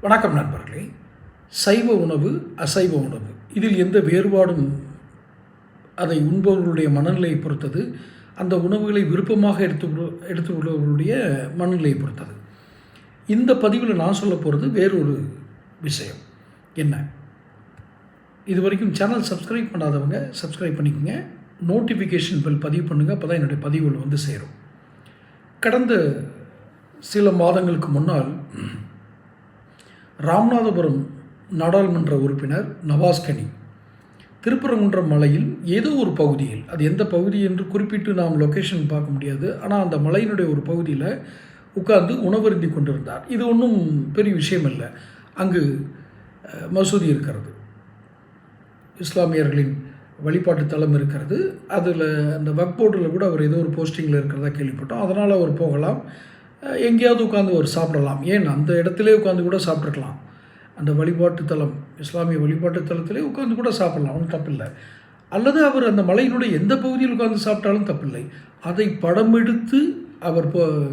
வணக்கம் நண்பர்களே. சைவ உணவு அசைவ உணவு. இதில் எந்த வேறுபாடும் அதை உண்பவர்களுடைய மனநிலையை பொறுத்தது. அந்த உணவுகளை விருப்பமாக எடுத்து எடுத்துக்கொள்பவர்களுடைய மனநிலையை பொறுத்தது. இந்த பதிவில் நான் சொல்ல போகிறது வேறொரு விஷயம். என்ன? இது வரைக்கும் சேனல் சப்ஸ்கிரைப் பண்ணாதவங்க சப்ஸ்கிரைப் பண்ணிக்கோங்க. நோட்டிஃபிகேஷன் பில் பதிவு பண்ணுங்கள் அப்போ தான் என்னுடைய பதிவுகள் வந்து சேரும். கடந்த சில மாதங்களுக்கு முன்னால் ராமநாதபுரம் நாடாளுமன்ற உறுப்பினர் நவாஸ்கனி திருப்பரங்குன்றம் மலையில் ஏதோ ஒரு பகுதியில் அது எந்த பகுதி என்று குறிப்பிட்டு நாம் லொக்கேஷன் பார்க்க முடியாது ஆனால் அந்த மலையினுடைய ஒரு பகுதியில் உட்கார்ந்து உணவருந்தி கொண்டிருந்தார். இது ஒன்றும் பெரிய விஷயம் இல்லை அங்கு மசூதி இருக்கிறது. இஸ்லாமியர்களின் வழிபாட்டு தலம் இருக்கிறது. அதில் அந்த வக் போர்டில் கூட அவர் ஏதோ ஒரு போஸ்டிங்கில் இருக்கிறதா கேள்விப்பட்டோம். அதனால் அவர் போகலாம். எங்கேயாவது உட்காந்து அவர் சாப்பிடலாம். ஏன்? அந்த இடத்திலே உட்காந்து கூட சாப்பிட்ருக்கலாம் அந்த வழிபாட்டு தலம் இஸ்லாமிய வழிபாட்டு தலத்திலே உட்காந்து கூட சாப்பிடலாம். ஒன்றும் தப்பில்லை. அல்லது அவர் அந்த மலையினுடைய எந்த பகுதியில் உட்கார்ந்து சாப்பிட்டாலும் தப்பில்லை. அதை படம் எடுத்து அவர் இப்போ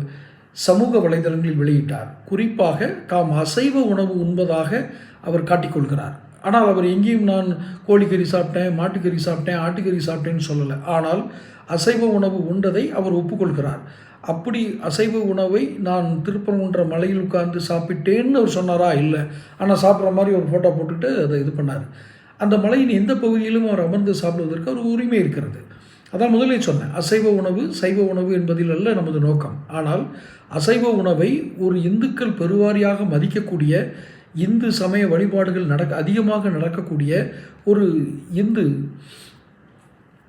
சமூக வலைதளங்களில் வெளியிட்டார். குறிப்பாக தாம் அசைவ உணவு உண்பதாக அவர் காட்டிக்கொள்கிறார். ஆனால் அவர் எங்கேயும் நான் கோழிக்கறி சாப்பிட்டேன் மாட்டுக்கறி சாப்பிட்டேன் ஆட்டுக்கறி சாப்பிட்டேன்னு சொல்லலை. ஆனால் அசைவ உணவு உண்டதை அவர் ஒப்புக்கொள்கிறார். அப்படி அசைவ உணவை நான் திருப்பரங்குன்ற மலையில் உட்கார்ந்து சாப்பிட்டேன்னு அவர் சொன்னாரா? இல்லை. ஆனால் சாப்பிட்ற மாதிரி ஒரு ஃபோட்டோ போட்டுட்டு அதை இது பண்ணார். அந்த மலையின் எந்த பகுதியிலும் அவர் அமர்ந்து சாப்பிடுவதற்கு ஒரு உரிமை இருக்கிறது. அதான் முதலே சொன்னேன். அசைவ உணவு சைவ உணவு என்பதில் அல்ல நமது நோக்கம். ஆனால் அசைவ உணவை ஒரு இந்துக்கள் பெருவாரியாக மதிக்கக்கூடிய இந்து சமய வழிபாடுகள் நடக்க அதிகமாக நடக்கக்கூடிய ஒரு இந்து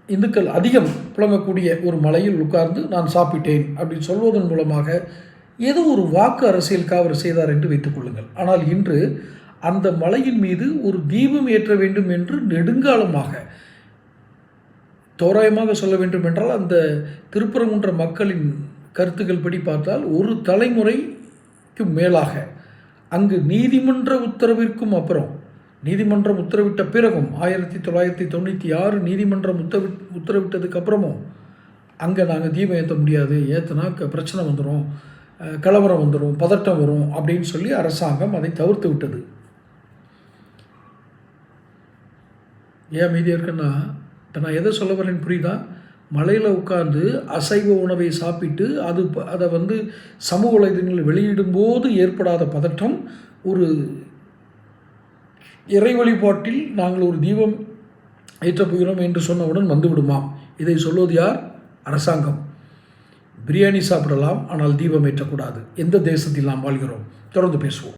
இந்துக்கள் அதிகம் புழங்கக்கூடிய ஒரு மலையில் உட்கார்ந்து நான் சாப்பிட்டேன் அப்படின்னு சொல்வதன் மூலமாக ஏதோ ஒரு வாக்கு அரசியலுக்காக அவர் செய்தார் என்று வைத்துக் கொள்ளுங்கள். ஆனால் இன்று அந்த மலையின் மீது ஒரு தீபம் ஏற்ற வேண்டும் என்று நெடுங்காலமாக தோராயமாக சொல்ல வேண்டும் என்றால் அந்த திருப்பரங்குன்ற மக்களின் கருத்துக்கள் படி பார்த்தால் ஒரு தலைமுறைக்கு மேலாக அங்கு நீதிமன்ற உத்தரவிற்கும் அப்புறம் நீதிமன்றம் உத்தரவிட்ட பிறகும் ஆயிரத்தி தொள்ளாயிரத்தி தொண்ணூற்றி ஆறு நீதிமன்றம் உத்தரவி உத்தரவிட்டதுக்கு அப்புறமும் அங்கே நாங்கள் தீபம் ஏற்ற முடியாது ஏற்றினா க- பிரச்சனை வந்துடும் கலவரம் வந்துடும் பதட்டம் வரும் அப்படின்னு சொல்லி அரசாங்கம் அதை தவிர்த்து விட்டது. ஏன் அமைதியாக இருக்குன்னா இப்போ நான் எதை சொல்ல வரேன்னு புரியுதா? மலையில் உட்கார்ந்து அசைவ உணவை சாப்பிட்டு அது ப- அதை வந்து சமூக வலைதளங்களில் வெளியிடும்போது ஏற்படாத பதட்டம் ஒரு இறை வழிபாட்டில் நாங்கள் ஒரு தீபம் ஏற்றப் போகிறோம் என்று சொன்னவுடன் வந்துவிடுமாம் இதை சொல்வது யார்? அரசாங்கம். பிரியாணி சாப்பிடலாம் ஆனால் தீபம் ஏற்றக்கூடாது. எந்த தேசத்தில் நாம் வாழ்கிறோம்? தொடர்ந்து பேசுவோம்.